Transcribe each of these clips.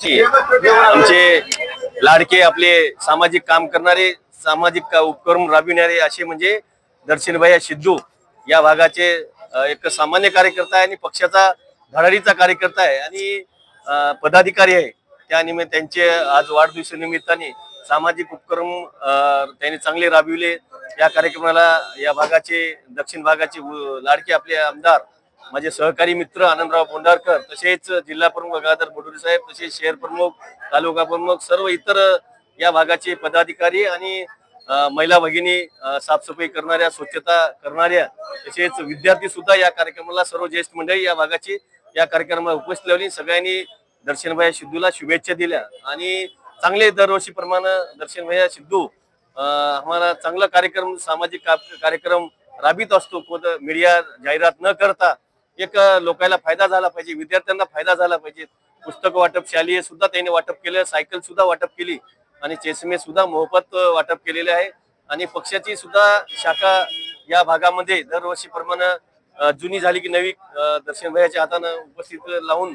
आमचे लाडके आपले सामाजिक काम करणारे सामाजिक का- उपक्रम राबविणारे असे म्हणजे दर्शनभाई सिद्धू या भागाचे एक सामान्य कार्यकर्ता आहे आणि पक्षाचा धडाडीचा कार्यकर्ता आहे आणि पदाधिकारी आहे. त्यानिमित्त त्यांचे आज वाढदिवसानिमित्ताने सामाजिक उपक्रम त्यांनी चांगले राबविले. या कार्यक्रमाला या भागाचे दक्षिण भागाचे लाडके आपले आमदार माझे सहकारी मित्र आनंदराव पोंडारकर तसेच जिल्हा प्रमुख गंगाधर बोडुरी साहेब तसेच शहर प्रमुख तालुका प्रमुख सर्व इतर या भागाचे पदाधिकारी आणि महिला भगिनी साफसफाई करणाऱ्या स्वच्छता करणाऱ्या तसेच विद्यार्थी सुद्धा या कार्यक्रमाला सर्व ज्येष्ठ मंडळी या भागाची या कार्यक्रमाला उपस्थित लावली सगळ्यांनी दर्शनभाई सिद्धूला शुभेच्छा दिल्या. आणि चांगले दरवर्षीप्रमाणे दर्शनभाई सिद्धू आम्हाला चांगला कार्यक्रम सामाजिक कार्यक्रम राबित असतो. कोणतं मीडिया जाहिरात न करता एक लोकांना फायदा झाला पाहिजे विद्यार्थ्यांना फायदा झाला पाहिजे. पुस्तक वाटप शालेय सुद्धा त्यांनी वाटप केलं सायकल सुद्धा वाटप केली आणि चेसमे सुद्धा मोफत वाटप केलेले आहे. आणि पक्षाची सुद्धा शाखा या भागामध्ये दरवर्षीप्रमाणे जुनी झाली की नवी दर्शन दर्शनभाईच्या हातानं उपस्थित लावून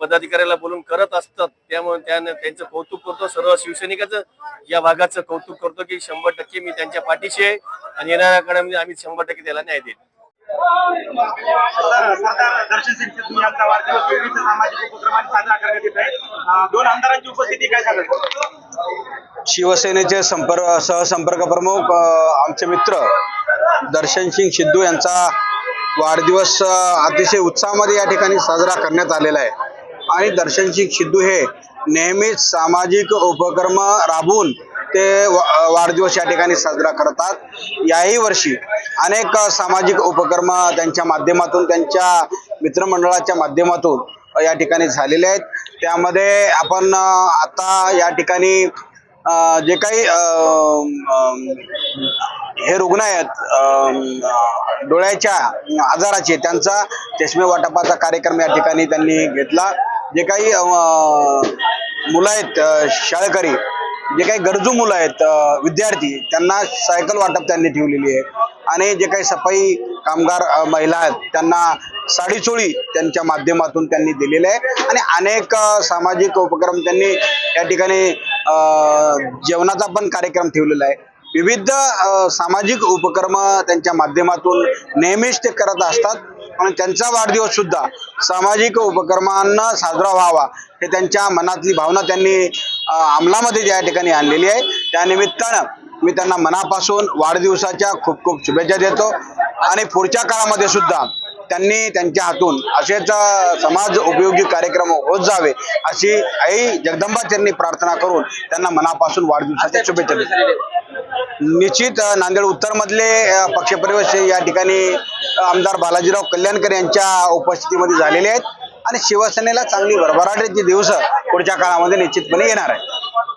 पदाधिकाऱ्याला बोलून करत असतात. त्यामुळे त्यानं त्यांचं कौतुक करतो. सर्व शिवसैनिकाचं या भागाचं कौतुक करतो की शंभर टक्के मी त्यांच्या पाठीशी आहे आणि येणाऱ्या काळामध्ये आम्ही शंभर टक्के त्याला न्याय देईल सरदार दर्शन सिंग सिद्धू यांचा वाढदिवस विविध सामाजिक उपक्रमाने साजरा करण्यात येत आहे. दोन आमदारांची उपस्थिती काय सांगाल? शिवसेनेचे संपर्क सहसंपर्क प्रमुख आमचे मित्र दर्शन सिंग सिद्धू यांचा वाढदिवस अतिशय उत्साहामध्ये या ठिकाणी साजरा करण्यात आलेला आहे. आणि दर्शन सिंग सिद्धू हे नेहमीच सामाजिक उपक्रम राबवून ते वा- वाढदिवस या ठिकाणी साजरा करतात. याही वर्षी अनेक सामाजिक उपक्रम त्यांच्या माध्यमातून त्यांच्या मित्रमंडळाच्या माध्यमातून या ठिकाणी झालेले आहेत. त्यामध्ये आपण आता या ठिकाणी जे काही हे रुग्ण आहेत डोळ्याच्या आजाराचे त्यांचा चष्मे वाटपाचा कार्यक्रम या ठिकाणी त्यांनी घेतला. जे काही मुलं आहेत शाळकरी जे काही गरजू मुलं आहेत विद्यार्थी त्यांना सायकल वाटप त्यांनी ठेवलेली आहे. आणि जे काही सफाई कामगार महिला आहेत त्यांना साडीचोळी त्यांच्या माध्यमातून त्यांनी दिलेले आहे. आणि अनेक सामाजिक उपक्रम त्यांनी या ठिकाणी जेवणाचा पण कार्यक्रम ठेवलेला आहे. विविध सामाजिक उपक्रम त्यांच्या माध्यमातून नेहमीच ते करत असतात. आणि त्यांचा वाढदिवस सुद्धा सामाजिक उपक्रमांना साजरा व्हावा हे त्यांच्या मनातली भावना त्यांनी अंमलामध्ये ज्या ठिकाणी आणलेली आहे त्यानिमित्तानं मी त्यांना मनापासून वाढदिवसाच्या खूप खूप शुभेच्छा देतो. आणि पुढच्या काळामध्ये सुद्धा त्यांनी त्यांच्या हातून असेच समाज उपयोगी कार्यक्रम होत जावे अशी आई जगदंबा त्यांनी प्रार्थना करून त्यांना मनापासून वाढदिवसाच्या शुभेच्छा देतो. निश्चित नांदेड उत्तर मधले पक्षप्रवेश या ठिकाणी आमदार बालाजीराव कल्याणकर यांच्या उपस्थितीमध्ये झालेले आहेत. आणि शिवसेनेला चांगली भरभराटीचे दिवस पुढच्या काळामध्ये निश्चितपणे येणार आहे